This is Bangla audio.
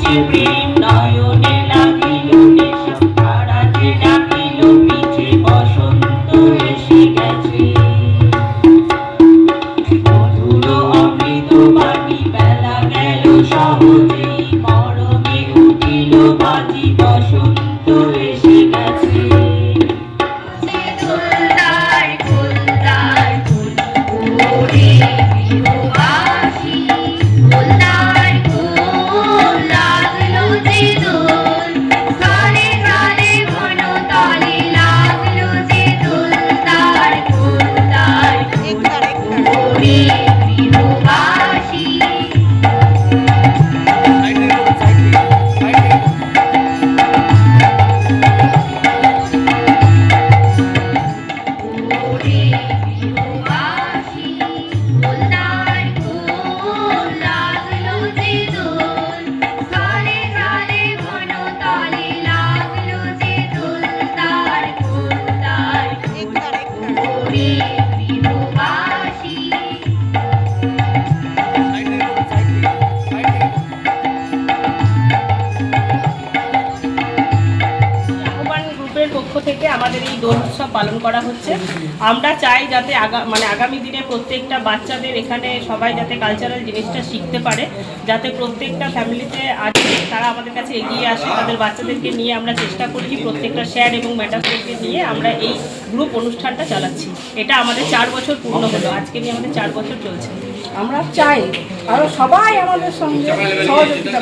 বহিছে প্রেম নয়নে লাগিল নেশা তারাতে ডাকিল পিছে বসন্ত এসে গেছে মধুর অমৃত বাণী বেলা গেল সহজেই মরমে উঠিল বাজি বসন্ত এসে গেছে ফুলদার ফুল ওরে গ্রুপের পক্ষ থেকে আমাদের এই দোল উৎসব পালন করা হচ্ছে। আমরা চাই যাতে আগা মানে আগামী দিনে প্রত্যেকটা বাচ্চাদের এখানে সবাই যাতে কালচারাল জিনিসটা শিখতে পারে, যাতে প্রত্যেকটা ফ্যামিলিতে আছে তারা আমাদের কাছে এগিয়ে আসে, তাদের বাচ্চাদেরকে নিয়ে আমরা চেষ্টা করছি প্রত্যেকটা স্যার এবং ম্যাডামদেরকে নিয়ে আমরা এই গ্রুপ অনুষ্ঠানটা চালাচ্ছি। এটা আমাদের চার বছর পূর্ণ হলো, আজকে নিয়ে আমাদের চার বছর চলছে। আমরা চাই আরও সবাই আমাদের সঙ্গে সহযোগিতা